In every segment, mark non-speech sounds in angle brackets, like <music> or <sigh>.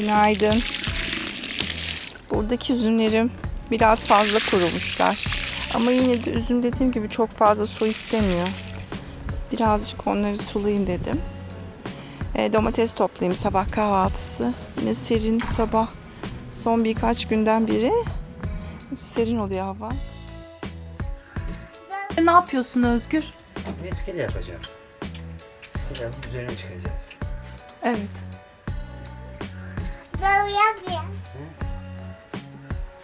Günaydın. Buradaki üzümlerim biraz fazla kurumuşlar. Ama yine de üzüm dediğim gibi çok fazla su istemiyor. Birazcık onları sulayayım dedim. E, domates toplayayım sabah kahvaltısı. Yine serin sabah. Son birkaç günden beri serin oluyor hava. Ne yapıyorsun Özgür? İskele yapacağım. İskele yapıp üzerine çıkacağız. Evet. Böyle.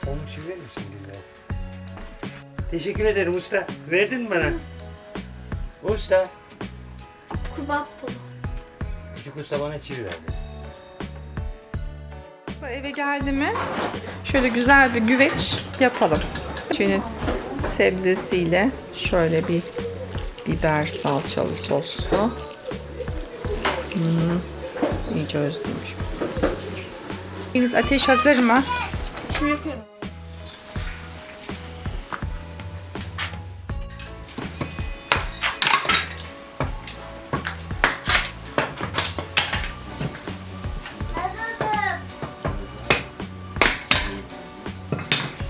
Onun için verir misin Gülben? Teşekkür ederim usta. Verdin mi bana? Usta. Kurbağa pulu. Küçük usta bana çivi verdi. Eve geldi mi şöyle güzel bir güveç yapalım. Çin'in sebzesiyle şöyle bir biber salçalı soslu. Hmm, iyice özlemiş. Deniz ateş hazır mı? Şimdi yapıyorum.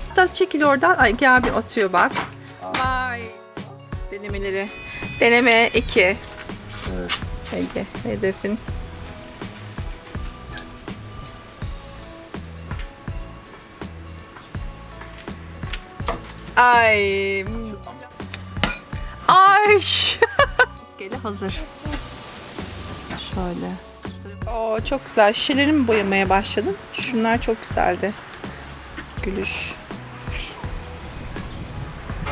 Hatta çekil oradan. Ay gel bir atıyor bak. Vay. Denemeleri. Deneme 2. Evet. Ege hedefin. Ay. Ay. İskele hazır. Şöyle. Oo çok güzel. Şişelerimi boyamaya başladım. Şunlar çok güzeldi. Gülüş.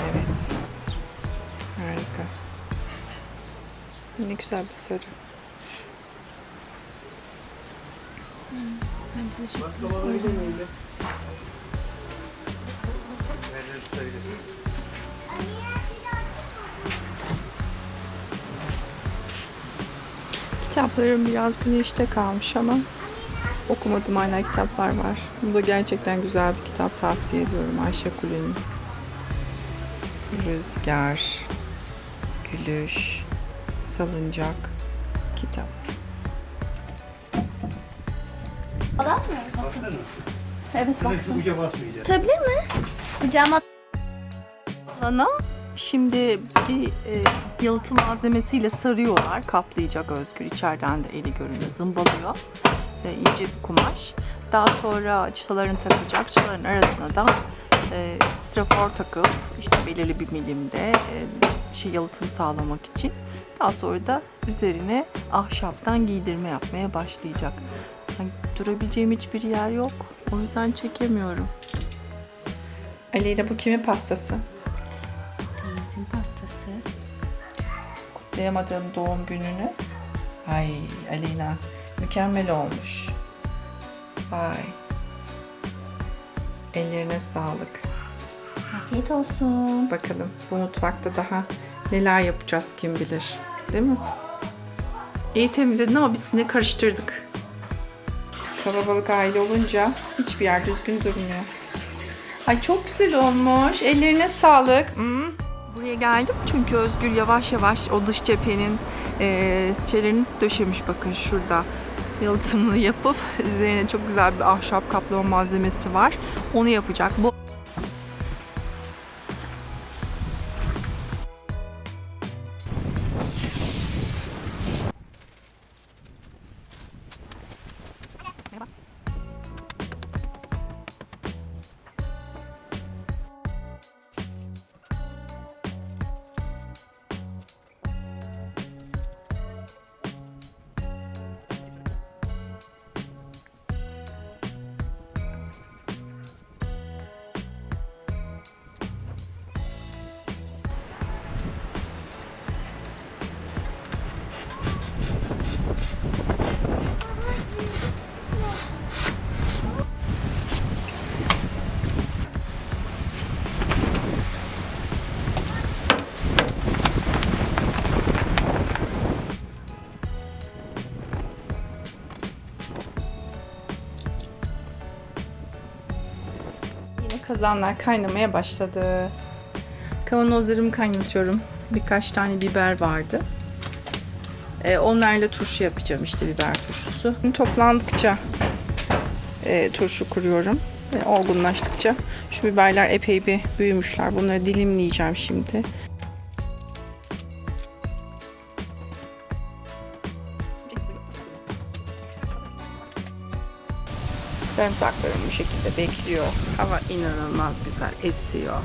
Evet. Harika. Ne güzel bir sarı. Kitaplarım biraz güneşte kalmış ama okumadığım hala kitaplar var. Bu da gerçekten güzel bir kitap tavsiye ediyorum Ayşe Kule'nin. Rüzgar, Gülüş, Salıncak kitap. Adam mı? Baktın mı? Evet basmayacağız. Tutabilir mi? Kucağıma Ana şimdi bir e, yalıtım malzemesiyle sarıyorlar. Kaplayacak Özgür. İçeriden de eli görünüyor. Zımbalıyor. E, ince bir kumaş. Daha sonra çıtalarını takacak. Çıtaların arasına da e, strafor takıp işte belirli bir milimde e, şey yalıtım sağlamak için. Daha sonra da üzerine ahşaptan giydirme yapmaya başlayacak. Yani durabileceğim hiçbir yer yok. O yüzden çekemiyorum. Ali ile bu kimin pastası? Deniz'in pastası. kutlayamadığım doğum gününü. Ay Alina mükemmel olmuş. Vay. Ellerine sağlık. Afiyet olsun. Bakalım bu mutfakta daha neler yapacağız kim bilir. Değil mi? İyi temizledin ama biz yine karıştırdık. Kalabalık aile olunca hiçbir yer düzgün durmuyor. Ay çok güzel olmuş. Ellerine sağlık. Hmm. Buraya geldim çünkü Özgür yavaş yavaş o dış cephenin eee şeylerini döşemiş bakın şurada. Yalıtımını yapıp <laughs> üzerine çok güzel bir ahşap kaplama malzemesi var. Onu yapacak. Bu kazanlar kaynamaya başladı. Kavanozlarımı kaynatıyorum. Birkaç tane biber vardı. Ee, onlarla turşu yapacağım işte biber turşusu. Toplandıkça e, turşu kuruyorum. E, olgunlaştıkça. Şu biberler epey bir büyümüşler. Bunları dilimleyeceğim şimdi. Sarımsaklarım bu şekilde bekliyor. Hava inanılmaz güzel esiyor.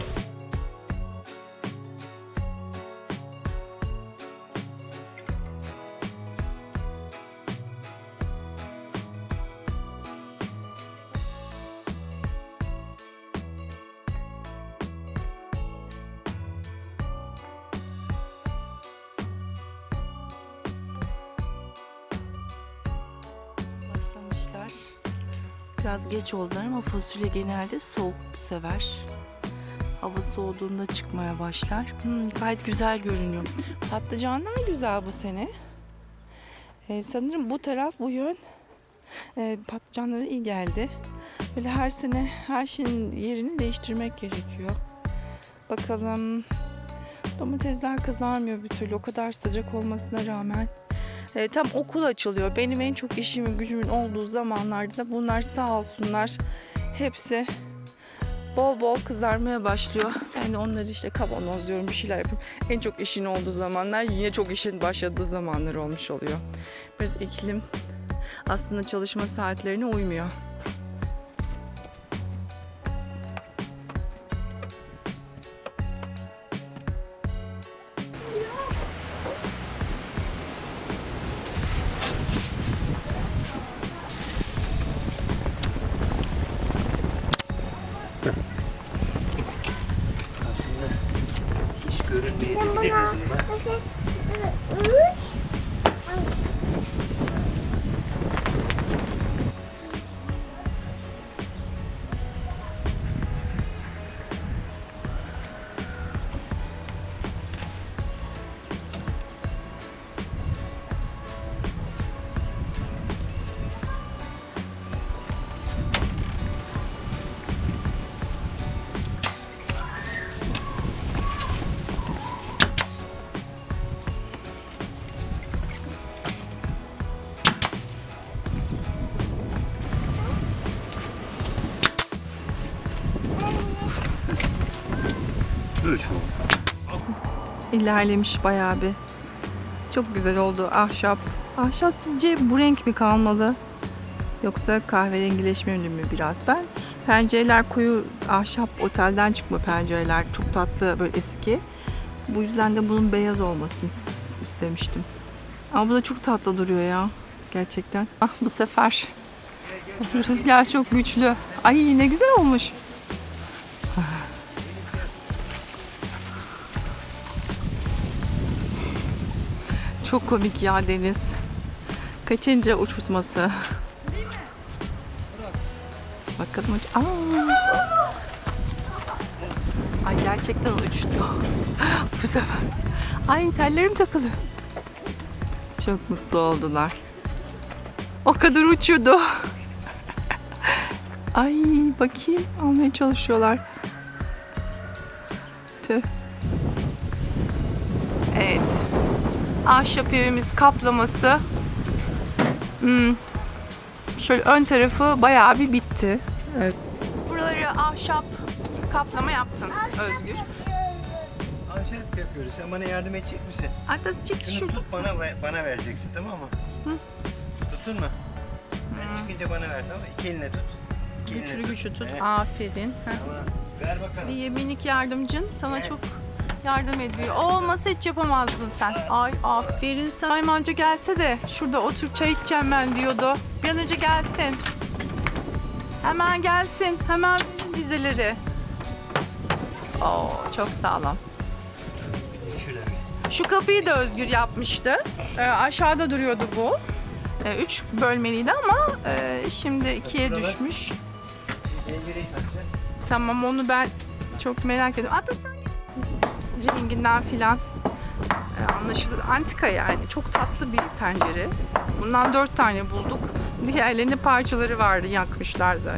Biraz geç oldular ama fasulye genelde soğuk sever. Hava soğuduğunda çıkmaya başlar. Hmm, gayet güzel görünüyor. Patlıcanlar güzel bu sene. Ee, sanırım bu taraf, bu yön e, patlıcanlara iyi geldi. Böyle her sene her şeyin yerini değiştirmek gerekiyor. Bakalım. Domatesler kızarmıyor bir türlü o kadar sıcak olmasına rağmen. E, tam okul açılıyor. Benim en çok işimin gücümün olduğu zamanlarda bunlar sağ olsunlar hepsi bol bol kızarmaya başlıyor. Ben de onları işte kavanozluyorum bir şeyler yapıyorum. En çok işin olduğu zamanlar yine çok işin başladığı zamanlar olmuş oluyor. Biraz iklim aslında çalışma saatlerine uymuyor. İlerlemiş bayağı bir. Çok güzel oldu ahşap. Ahşap sizce bu renk mi kalmalı? Yoksa kahverengileşmeli mi biraz? Ben pencereler koyu ahşap otelden çıkma pencereler çok tatlı böyle eski. Bu yüzden de bunun beyaz olmasını is- istemiştim. Ama bu da çok tatlı duruyor ya. Gerçekten. Ah bu sefer <laughs> rüzgar çok güçlü. Ay ne güzel olmuş. Çok komik ya Deniz. Kaçıncı uçurtması? Bakalım uç. Aa. Ay gerçekten uçtu. Bu sefer. Ay tellerim takılı. Çok mutlu oldular. O kadar uçuyordu. <laughs> Ay bakayım almaya çalışıyorlar. Tüh. Evet. Ahşap evimiz kaplaması. Hmm. Şöyle ön tarafı bayağı bir bitti. Evet. Buraları ahşap kaplama yaptın Özgür. Ahşap yapıyoruz. Sen bana yardım edecek misin? Atlas çek Şunu şurada. tut bana bana vereceksin tamam mı? Tuttun mu? Ben çıkınca bana ver tamam mı? İki eline tut. İki eline Güçlü güçlü tut. Evet. Aferin. Heh. Tamam. Ver Bir bakalım. yeminik yardımcın sana Evet. çok yardım ediyor. O olmasa hiç yapamazdın sen. Ay aferin sana. Ay amca gelse de şurada otur çay içeceğim ben diyordu. Bir an önce gelsin. Hemen gelsin. Hemen dizeleri. Oo çok sağlam. Şu kapıyı da Özgür yapmıştı. Ee, aşağıda duruyordu bu. Ee, üç bölmeliydi ama e, şimdi ikiye düşmüş. Tamam onu ben çok merak ediyorum. Hatta sen renginden filan e, anlaşılır. Antika yani. Çok tatlı bir pencere. Bundan dört tane bulduk. Diğerlerinin parçaları vardı yakmışlardı.